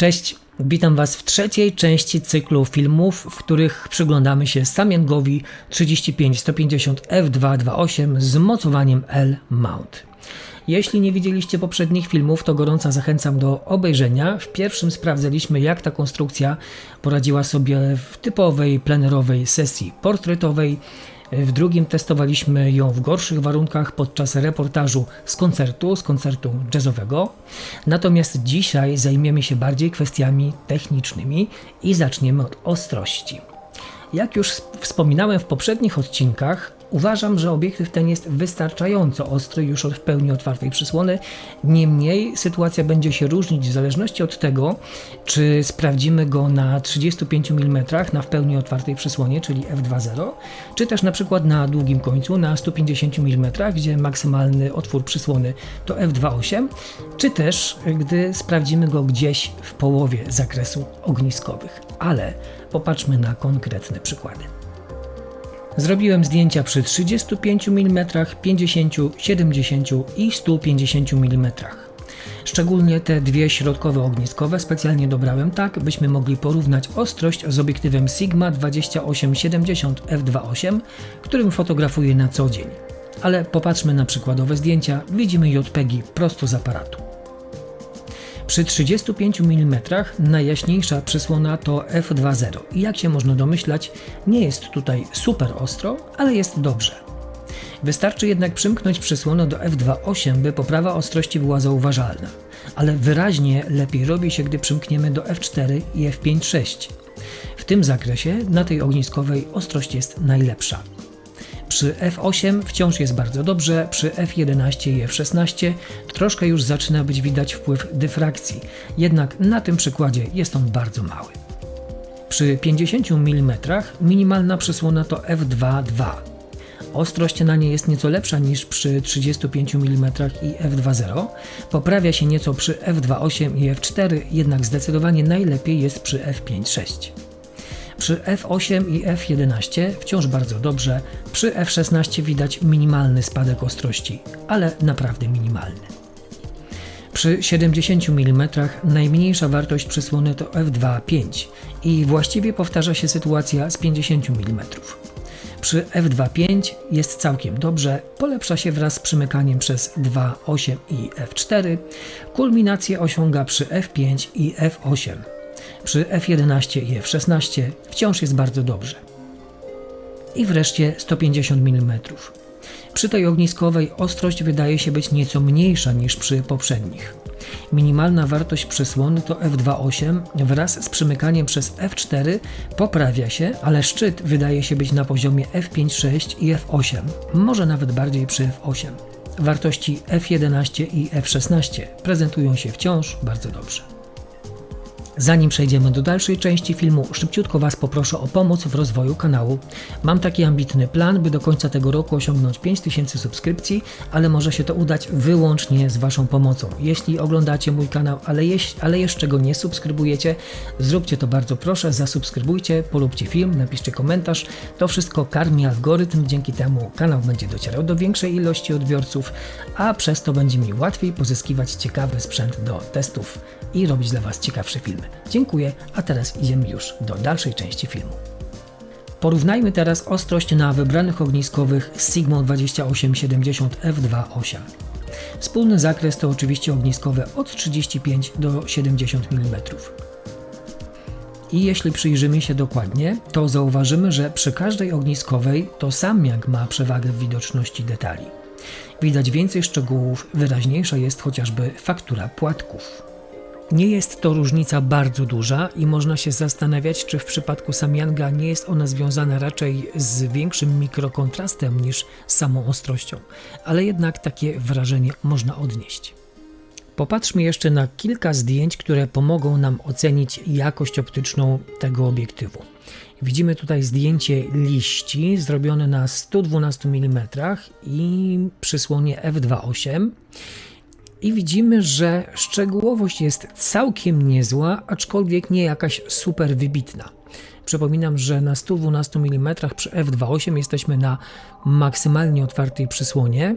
Cześć, witam Was w trzeciej części cyklu filmów, w których przyglądamy się Samiangowi 35150 F228 z mocowaniem L-mount. Jeśli nie widzieliście poprzednich filmów, to gorąco zachęcam do obejrzenia. W pierwszym sprawdzaliśmy, jak ta konstrukcja poradziła sobie w typowej plenerowej sesji portretowej. W drugim testowaliśmy ją w gorszych warunkach podczas reportażu z koncertu, z koncertu jazzowego. Natomiast dzisiaj zajmiemy się bardziej kwestiami technicznymi i zaczniemy od ostrości. Jak już wspominałem w poprzednich odcinkach, Uważam, że obiektyw ten jest wystarczająco ostry już od w pełni otwartej przysłony. Niemniej sytuacja będzie się różnić w zależności od tego, czy sprawdzimy go na 35 mm na w pełni otwartej przysłonie, czyli f2.0, czy też na przykład na długim końcu na 150 mm, gdzie maksymalny otwór przysłony to f2.8, czy też gdy sprawdzimy go gdzieś w połowie zakresu ogniskowych. Ale popatrzmy na konkretne przykłady. Zrobiłem zdjęcia przy 35 mm, 50, 70 i 150 mm. Szczególnie te dwie środkowe ogniskowe specjalnie dobrałem tak, byśmy mogli porównać ostrość z obiektywem Sigma 2870 f2.8, którym fotografuję na co dzień. Ale popatrzmy na przykładowe zdjęcia, widzimy JPEGi prosto z aparatu. Przy 35 mm najjaśniejsza przysłona to f2.0 i jak się można domyślać, nie jest tutaj super ostro, ale jest dobrze. Wystarczy jednak przymknąć przysłonę do f2.8, by poprawa ostrości była zauważalna, ale wyraźnie lepiej robi się, gdy przymkniemy do f4 i f5.6. W tym zakresie na tej ogniskowej ostrość jest najlepsza. Przy F8 wciąż jest bardzo dobrze, przy F11 i F16 troszkę już zaczyna być widać wpływ dyfrakcji, jednak na tym przykładzie jest on bardzo mały. Przy 50 mm minimalna przysłona to f2.2. Ostrość na nie jest nieco lepsza niż przy 35 mm i f2.0. Poprawia się nieco przy f2.8 i f4, jednak zdecydowanie najlepiej jest przy f5.6. Przy F8 i F11 wciąż bardzo dobrze, przy F16 widać minimalny spadek ostrości, ale naprawdę minimalny. Przy 70 mm najmniejsza wartość przysłony to F2.5 i właściwie powtarza się sytuacja z 50 mm. Przy F2.5 jest całkiem dobrze, polepsza się wraz z przymykaniem przez 2.8 i F4, kulminację osiąga przy F5 i F8. Przy F11 i F16 wciąż jest bardzo dobrze. I wreszcie 150 mm. Przy tej ogniskowej ostrość wydaje się być nieco mniejsza niż przy poprzednich. Minimalna wartość przesłony to f2.8 wraz z przymykaniem przez f4 poprawia się, ale szczyt wydaje się być na poziomie f5.6 i f8, może nawet bardziej przy f8. Wartości f11 i f16 prezentują się wciąż bardzo dobrze. Zanim przejdziemy do dalszej części filmu, szybciutko Was poproszę o pomoc w rozwoju kanału. Mam taki ambitny plan, by do końca tego roku osiągnąć 5000 subskrypcji, ale może się to udać wyłącznie z Waszą pomocą. Jeśli oglądacie mój kanał, ale, jeś, ale jeszcze go nie subskrybujecie, zróbcie to bardzo proszę, zasubskrybujcie, polubcie film, napiszcie komentarz. To wszystko karmi algorytm, dzięki temu kanał będzie docierał do większej ilości odbiorców, a przez to będzie mi łatwiej pozyskiwać ciekawy sprzęt do testów i robić dla Was ciekawsze filmy. Dziękuję, a teraz idziemy już do dalszej części filmu. Porównajmy teraz ostrość na wybranych ogniskowych Sigma 2870 f2.8. Wspólny zakres to oczywiście ogniskowe od 35 do 70 mm. I jeśli przyjrzymy się dokładnie, to zauważymy, że przy każdej ogniskowej to sam jak ma przewagę w widoczności detali. Widać więcej szczegółów, wyraźniejsza jest chociażby faktura płatków. Nie jest to różnica bardzo duża i można się zastanawiać, czy w przypadku Samyanga nie jest ona związana raczej z większym mikrokontrastem niż samą ostrością, ale jednak takie wrażenie można odnieść. Popatrzmy jeszcze na kilka zdjęć, które pomogą nam ocenić jakość optyczną tego obiektywu. Widzimy tutaj zdjęcie liści zrobione na 112 mm i przysłonie f2.8 i widzimy, że szczegółowość jest całkiem niezła, aczkolwiek nie jakaś super wybitna. Przypominam, że na 112 mm przy f2.8 jesteśmy na maksymalnie otwartej przysłonie.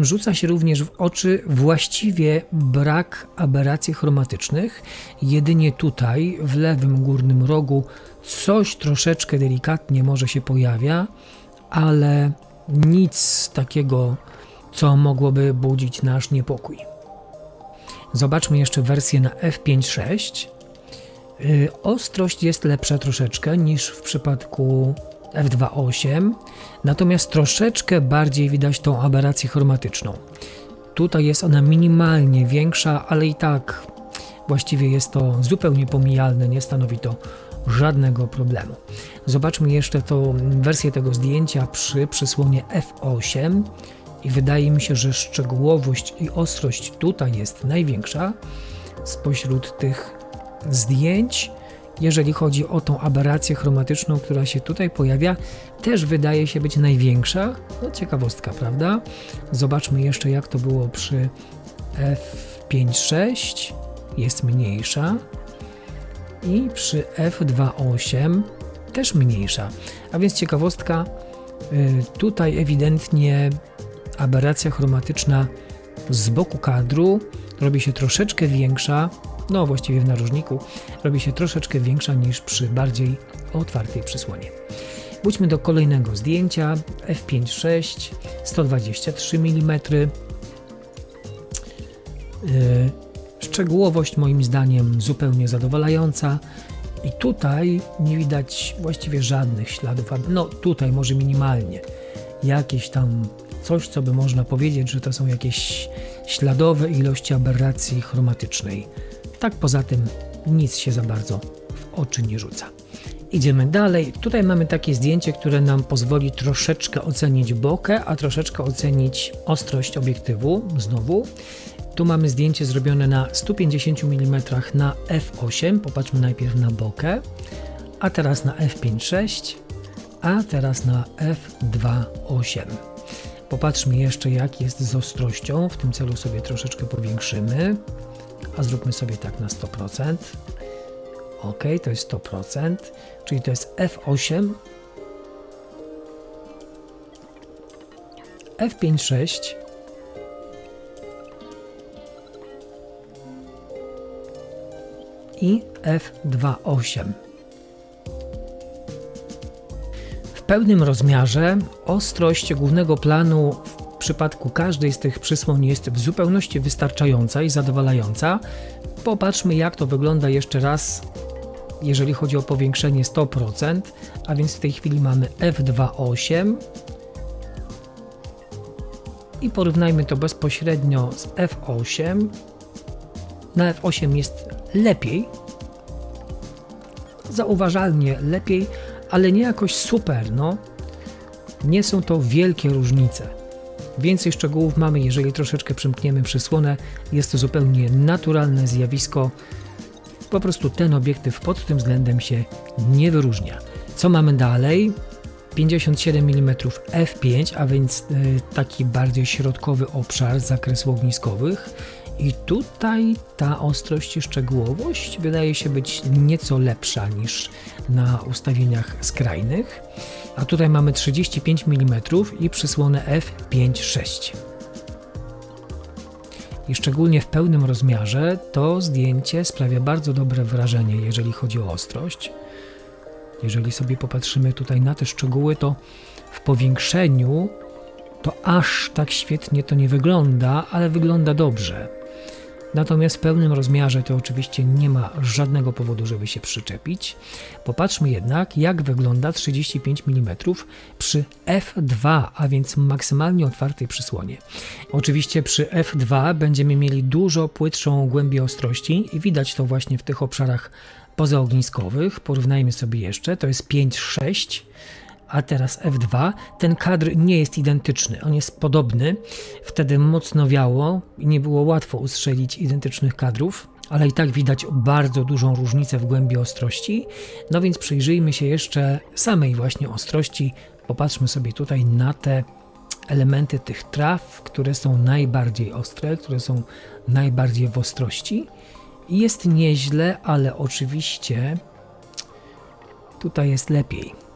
Rzuca się również w oczy właściwie brak aberracji chromatycznych. Jedynie tutaj, w lewym górnym rogu, coś troszeczkę delikatnie może się pojawia, ale nic takiego, co mogłoby budzić nasz niepokój. Zobaczmy jeszcze wersję na f5.6. Yy, Ostrość jest lepsza troszeczkę niż w przypadku f2.8, natomiast troszeczkę bardziej widać tą aberrację chromatyczną. Tutaj jest ona minimalnie większa, ale i tak właściwie jest to zupełnie pomijalne, nie stanowi to żadnego problemu. Zobaczmy jeszcze tą wersję tego zdjęcia przy przysłonie f8 i wydaje mi się, że szczegółowość i ostrość tutaj jest największa spośród tych zdjęć. Jeżeli chodzi o tą aberrację chromatyczną, która się tutaj pojawia, też wydaje się być największa. No ciekawostka, prawda? Zobaczmy jeszcze jak to było przy f5.6 jest mniejsza i przy f2.8 też mniejsza. A więc ciekawostka, y, tutaj ewidentnie aberracja chromatyczna z boku kadru robi się troszeczkę większa, no właściwie w narożniku, robi się troszeczkę większa niż przy bardziej otwartej przysłonie. Wróćmy do kolejnego zdjęcia f5.6 123 mm. Szczegółowość moim zdaniem zupełnie zadowalająca. I tutaj nie widać właściwie żadnych śladów, no tutaj może minimalnie. Jakieś tam coś, co by można powiedzieć, że to są jakieś śladowe ilości aberracji chromatycznej. Tak poza tym nic się za bardzo w oczy nie rzuca. Idziemy dalej. Tutaj mamy takie zdjęcie, które nam pozwoli troszeczkę ocenić bokeh, a troszeczkę ocenić ostrość obiektywu. Znowu. Tu mamy zdjęcie zrobione na 150 mm na f8. Popatrzmy najpierw na bokeh, a teraz na f5.6, a teraz na f2.8. Popatrzmy jeszcze jak jest z ostrością. W tym celu sobie troszeczkę powiększymy, a zróbmy sobie tak na 100%. OK, to jest 100%, czyli to jest f8, f5.6 i f2.8. pełnym rozmiarze. Ostrość głównego planu w przypadku każdej z tych przysłon jest w zupełności wystarczająca i zadowalająca. Popatrzmy jak to wygląda jeszcze raz, jeżeli chodzi o powiększenie 100%, a więc w tej chwili mamy f2.8 i porównajmy to bezpośrednio z f8. Na f8 jest lepiej, zauważalnie lepiej, ale nie jakoś super, no. Nie są to wielkie różnice. Więcej szczegółów mamy, jeżeli troszeczkę przymkniemy przysłonę. Jest to zupełnie naturalne zjawisko. Po prostu ten obiektyw pod tym względem się nie wyróżnia. Co mamy dalej? 57 mm f5, a więc y, taki bardziej środkowy obszar zakresu ogniskowych. I tutaj ta ostrość i szczegółowość wydaje się być nieco lepsza niż na ustawieniach skrajnych. A tutaj mamy 35 mm i przysłonę f5.6. I szczególnie w pełnym rozmiarze to zdjęcie sprawia bardzo dobre wrażenie, jeżeli chodzi o ostrość. Jeżeli sobie popatrzymy tutaj na te szczegóły, to w powiększeniu to aż tak świetnie to nie wygląda, ale wygląda dobrze. Natomiast w pełnym rozmiarze to oczywiście nie ma żadnego powodu, żeby się przyczepić. Popatrzmy jednak, jak wygląda 35 mm przy f2, a więc maksymalnie otwartej przysłonie. Oczywiście przy f2 będziemy mieli dużo płytszą głębię ostrości i widać to właśnie w tych obszarach pozaogniskowych. Porównajmy sobie jeszcze, to jest 5-6 a teraz F2, ten kadr nie jest identyczny, on jest podobny. Wtedy mocno wiało i nie było łatwo ustrzelić identycznych kadrów, ale i tak widać bardzo dużą różnicę w głębi ostrości. No więc przyjrzyjmy się jeszcze samej właśnie ostrości. Popatrzmy sobie tutaj na te elementy tych traw, które są najbardziej ostre, które są najbardziej w ostrości. Jest nieźle, ale oczywiście tutaj jest lepiej.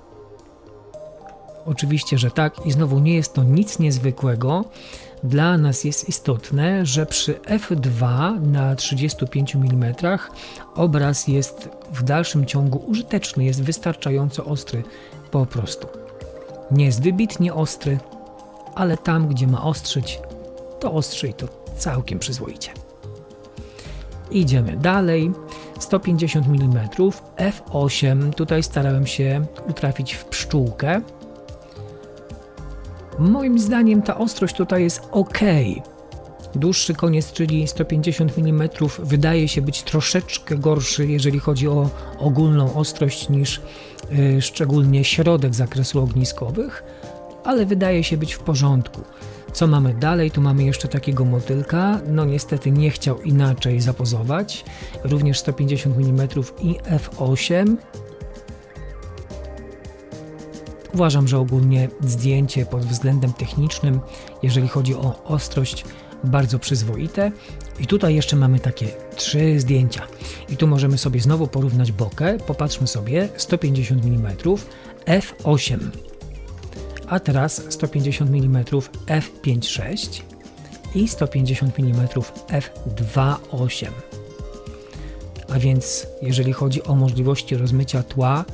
Oczywiście, że tak i znowu nie jest to nic niezwykłego. Dla nas jest istotne, że przy f2 na 35 mm obraz jest w dalszym ciągu użyteczny, jest wystarczająco ostry po prostu. Nie jest wybitnie ostry, ale tam, gdzie ma ostrzyć, to ostrzy i to całkiem przyzwoicie. Idziemy dalej. 150 mm, f8. Tutaj starałem się utrafić w pszczółkę. Moim zdaniem ta ostrość tutaj jest ok. Dłuższy koniec, czyli 150 mm, wydaje się być troszeczkę gorszy, jeżeli chodzi o ogólną ostrość, niż yy, szczególnie środek zakresu ogniskowych, ale wydaje się być w porządku. Co mamy dalej? Tu mamy jeszcze takiego motylka. No niestety nie chciał inaczej zapozować. Również 150 mm i f8. Uważam, że ogólnie zdjęcie pod względem technicznym, jeżeli chodzi o ostrość, bardzo przyzwoite. I tutaj jeszcze mamy takie trzy zdjęcia. I tu możemy sobie znowu porównać bokę. Popatrzmy sobie 150 mm f8 a teraz 150 mm f5.6 i 150 mm f2.8. A więc jeżeli chodzi o możliwości rozmycia tła,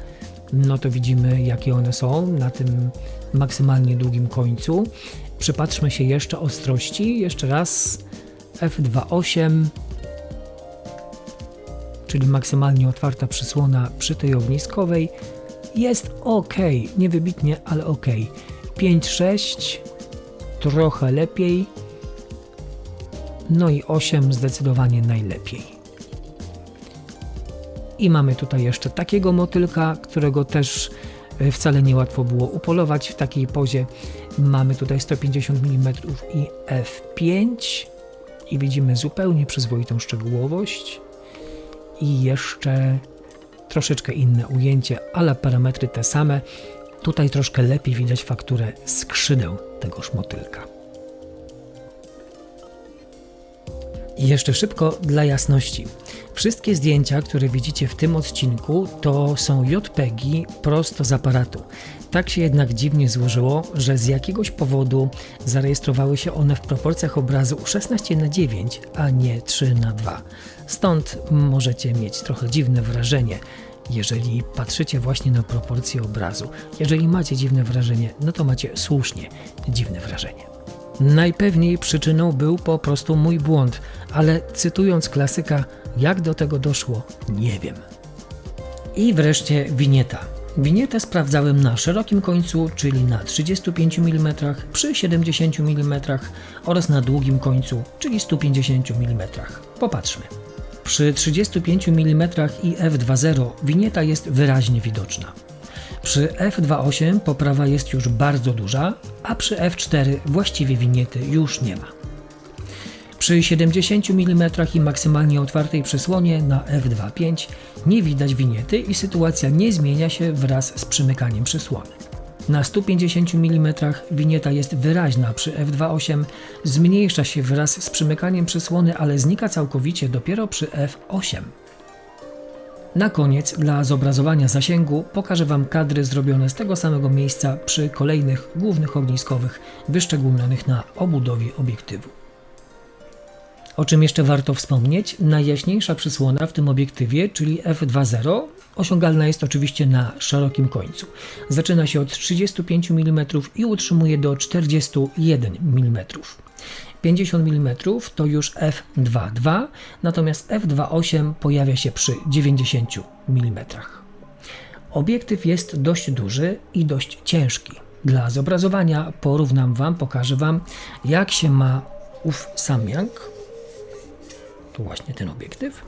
no to widzimy jakie one są na tym maksymalnie długim końcu. Przypatrzmy się jeszcze ostrości, jeszcze raz. F2.8 czyli maksymalnie otwarta przysłona przy tej ogniskowej. Jest ok, niewybitnie, ale ok. 5-6 trochę lepiej, no i 8 zdecydowanie najlepiej. I mamy tutaj jeszcze takiego motylka, którego też e, wcale niełatwo było upolować w takiej pozie. Mamy tutaj 150 mm i f5 i widzimy zupełnie przyzwoitą szczegółowość. I jeszcze troszeczkę inne ujęcie, ale parametry te same. Tutaj troszkę lepiej widać fakturę skrzydeł tegoż motylka. I jeszcze szybko dla jasności. Wszystkie zdjęcia, które widzicie w tym odcinku, to są JPEGi prosto z aparatu. Tak się jednak dziwnie złożyło, że z jakiegoś powodu zarejestrowały się one w proporcjach obrazu 16 na 9, a nie 3 na 2. Stąd możecie mieć trochę dziwne wrażenie, jeżeli patrzycie właśnie na proporcje obrazu. Jeżeli macie dziwne wrażenie, no to macie słusznie dziwne wrażenie. Najpewniej przyczyną był po prostu mój błąd, ale cytując klasyka, jak do tego doszło, nie wiem. I wreszcie winieta. Winietę sprawdzałem na szerokim końcu, czyli na 35 mm, przy 70 mm oraz na długim końcu, czyli 150 mm. Popatrzmy. Przy 35 mm i f2.0 winieta jest wyraźnie widoczna. Przy f2.8 poprawa jest już bardzo duża, a przy f4 właściwie winiety już nie ma. Przy 70 mm i maksymalnie otwartej przysłonie na f2.5 nie widać winiety i sytuacja nie zmienia się wraz z przymykaniem przysłony. Na 150 mm winieta jest wyraźna przy f2.8, zmniejsza się wraz z przymykaniem przysłony, ale znika całkowicie dopiero przy f8. Na koniec, dla zobrazowania zasięgu, pokażę Wam kadry zrobione z tego samego miejsca przy kolejnych głównych ogniskowych wyszczególnionych na obudowie obiektywu. O czym jeszcze warto wspomnieć, najjaśniejsza przysłona w tym obiektywie, czyli f2.0, osiągalna jest oczywiście na szerokim końcu. Zaczyna się od 35 mm i utrzymuje do 41 mm. 50 mm to już f2.2, natomiast f2.8 pojawia się przy 90 mm. Obiektyw jest dość duży i dość ciężki. Dla zobrazowania porównam Wam, pokażę Wam, jak się ma ów Samyang, tu właśnie ten obiektyw,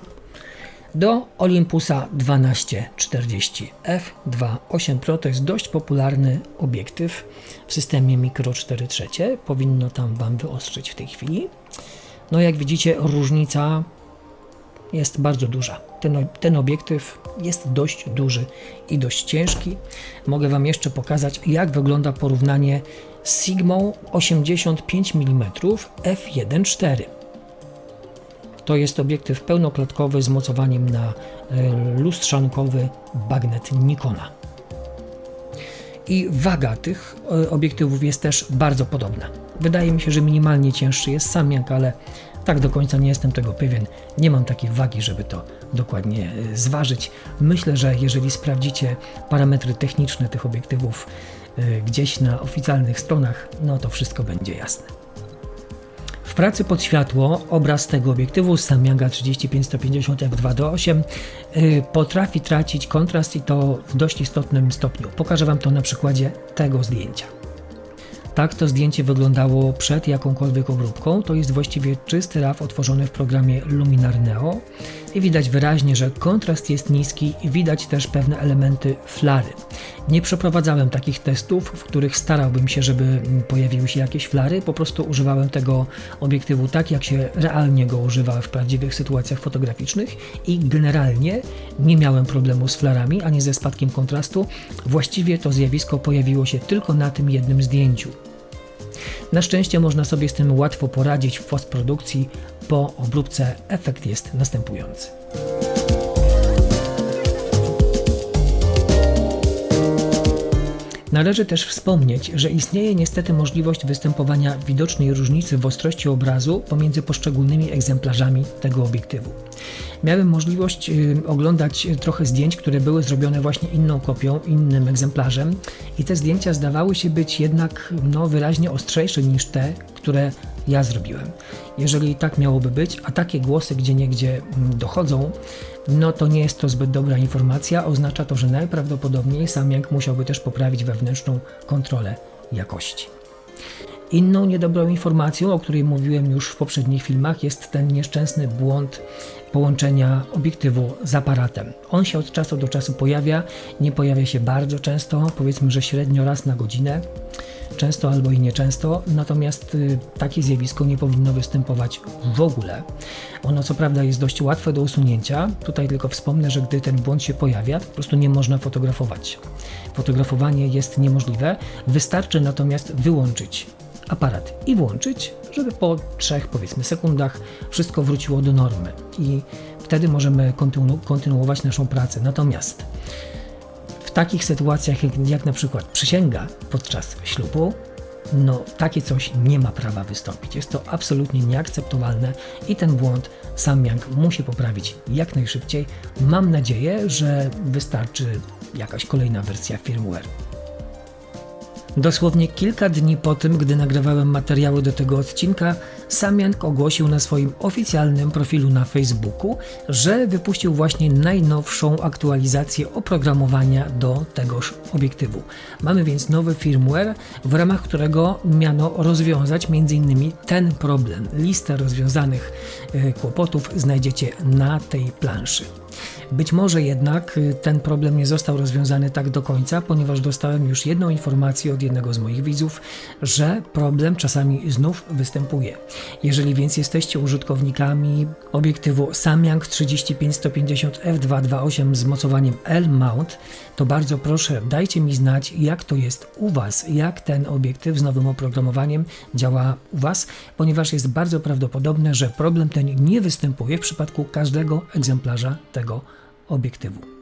do Olympusa 1240 f2.8 Pro. To jest dość popularny obiektyw w systemie Micro 4 trzecie. Powinno tam Wam wyostrzyć w tej chwili. No jak widzicie różnica jest bardzo duża. Ten, ten obiektyw jest dość duży i dość ciężki. Mogę Wam jeszcze pokazać jak wygląda porównanie z Sigmą 85 mm f1.4. To jest obiektyw pełnoklatkowy z mocowaniem na e, lustrzankowy bagnet Nikona. i waga tych e, obiektywów jest też bardzo podobna. Wydaje mi się, że minimalnie cięższy jest Samyang, ale tak do końca nie jestem tego pewien. Nie mam takiej wagi, żeby to dokładnie e, zważyć. Myślę, że jeżeli sprawdzicie parametry techniczne tych obiektywów gdzieś na oficjalnych stronach, no to wszystko będzie jasne. Pracy pod światło obraz tego obiektywu Samyanga 35-150 f2.8 yy, potrafi tracić kontrast i to w dość istotnym stopniu. Pokażę Wam to na przykładzie tego zdjęcia. Tak to zdjęcie wyglądało przed jakąkolwiek obróbką. To jest właściwie czysty RAW otworzony w programie Luminar Neo i widać wyraźnie, że kontrast jest niski i widać też pewne elementy flary. Nie przeprowadzałem takich testów, w których starałbym się, żeby pojawiły się jakieś flary. Po prostu używałem tego obiektywu tak, jak się realnie go używa w prawdziwych sytuacjach fotograficznych i generalnie nie miałem problemu z flarami ani ze spadkiem kontrastu. Właściwie to zjawisko pojawiło się tylko na tym jednym zdjęciu. Na szczęście można sobie z tym łatwo poradzić w postprodukcji. Po obróbce efekt jest następujący. Należy też wspomnieć, że istnieje niestety możliwość występowania widocznej różnicy w ostrości obrazu pomiędzy poszczególnymi egzemplarzami tego obiektywu. Miałem możliwość y, oglądać trochę zdjęć, które były zrobione właśnie inną kopią, innym egzemplarzem i te zdjęcia zdawały się być jednak no, wyraźnie ostrzejsze niż te, które ja zrobiłem. Jeżeli tak miałoby być, a takie głosy gdzie niegdzie mm, dochodzą, no to nie jest to zbyt dobra informacja. Oznacza to, że najprawdopodobniej Samyang musiałby też poprawić wewnętrzną kontrolę jakości. Inną niedobrą informacją, o której mówiłem już w poprzednich filmach, jest ten nieszczęsny błąd połączenia obiektywu z aparatem. On się od czasu do czasu pojawia, nie pojawia się bardzo często, powiedzmy, że średnio raz na godzinę często albo i nieczęsto, natomiast y, takie zjawisko nie powinno występować w ogóle. Ono co prawda jest dość łatwe do usunięcia, tutaj tylko wspomnę, że gdy ten błąd się pojawia, po prostu nie można fotografować. Fotografowanie jest niemożliwe, wystarczy natomiast wyłączyć aparat i włączyć, żeby po 3 powiedzmy sekundach wszystko wróciło do normy i wtedy możemy kontynu kontynuować naszą pracę. Natomiast w takich sytuacjach, jak, jak na przykład przysięga podczas ślubu, no takie coś nie ma prawa wystąpić. Jest to absolutnie nieakceptowalne i ten błąd sam Yang musi poprawić jak najszybciej. Mam nadzieję, że wystarczy jakaś kolejna wersja firmware. Dosłownie kilka dni po tym, gdy nagrywałem materiały do tego odcinka, Samiank ogłosił na swoim oficjalnym profilu na Facebooku, że wypuścił właśnie najnowszą aktualizację oprogramowania do tegoż obiektywu. Mamy więc nowy firmware, w ramach którego miano rozwiązać m.in. ten problem. Listę rozwiązanych e, kłopotów znajdziecie na tej planszy. Być może jednak y, ten problem nie został rozwiązany tak do końca, ponieważ dostałem już jedną informację od jednego z moich widzów, że problem czasami znów występuje. Jeżeli więc jesteście użytkownikami obiektywu Samyang 35-150 f2.2.8 z mocowaniem L-mount, to bardzo proszę dajcie mi znać jak to jest u Was, jak ten obiektyw z nowym oprogramowaniem działa u Was, ponieważ jest bardzo prawdopodobne, że problem ten nie występuje w przypadku każdego egzemplarza tego obiektywu.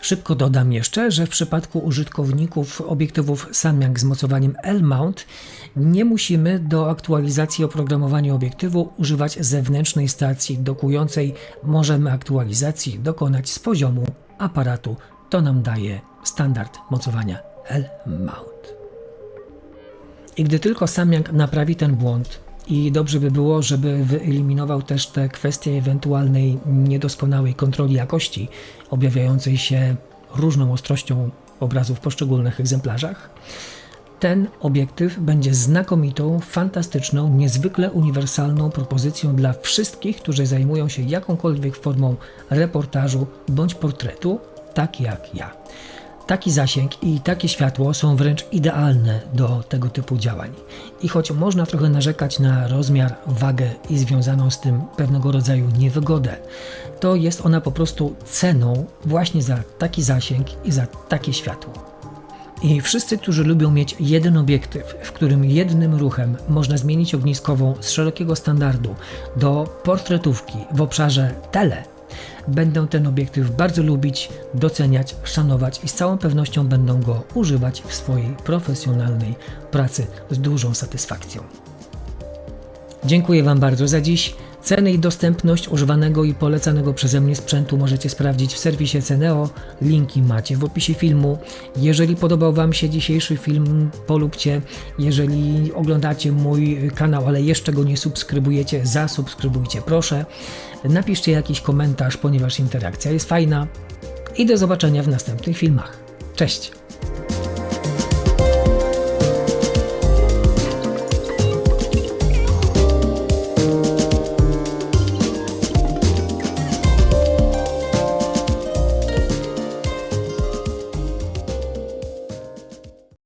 Szybko dodam jeszcze, że w przypadku użytkowników obiektywów Samyang z mocowaniem L-mount nie musimy do aktualizacji oprogramowania obiektywu używać zewnętrznej stacji dokującej. Możemy aktualizacji dokonać z poziomu aparatu. To nam daje standard mocowania L-mount. I gdy tylko Samyang naprawi ten błąd, i dobrze by było, żeby wyeliminował też te kwestie ewentualnej niedoskonałej kontroli jakości, objawiającej się różną ostrością obrazu w poszczególnych egzemplarzach. Ten obiektyw będzie znakomitą, fantastyczną, niezwykle uniwersalną propozycją dla wszystkich, którzy zajmują się jakąkolwiek formą reportażu bądź portretu, tak jak ja. Taki zasięg i takie światło są wręcz idealne do tego typu działań. I choć można trochę narzekać na rozmiar, wagę i związaną z tym pewnego rodzaju niewygodę, to jest ona po prostu ceną właśnie za taki zasięg i za takie światło. I wszyscy, którzy lubią mieć jeden obiektyw, w którym jednym ruchem można zmienić ogniskową z szerokiego standardu do portretówki w obszarze tele, Będą ten obiektyw bardzo lubić, doceniać, szanować i z całą pewnością będą go używać w swojej profesjonalnej pracy z dużą satysfakcją. Dziękuję Wam bardzo za dziś. Ceny i dostępność używanego i polecanego przeze mnie sprzętu możecie sprawdzić w serwisie Ceneo. Linki macie w opisie filmu. Jeżeli podobał Wam się dzisiejszy film, polubcie. Jeżeli oglądacie mój kanał, ale jeszcze go nie subskrybujecie, zasubskrybujcie proszę. Napiszcie jakiś komentarz, ponieważ interakcja jest fajna. I do zobaczenia w następnych filmach. Cześć!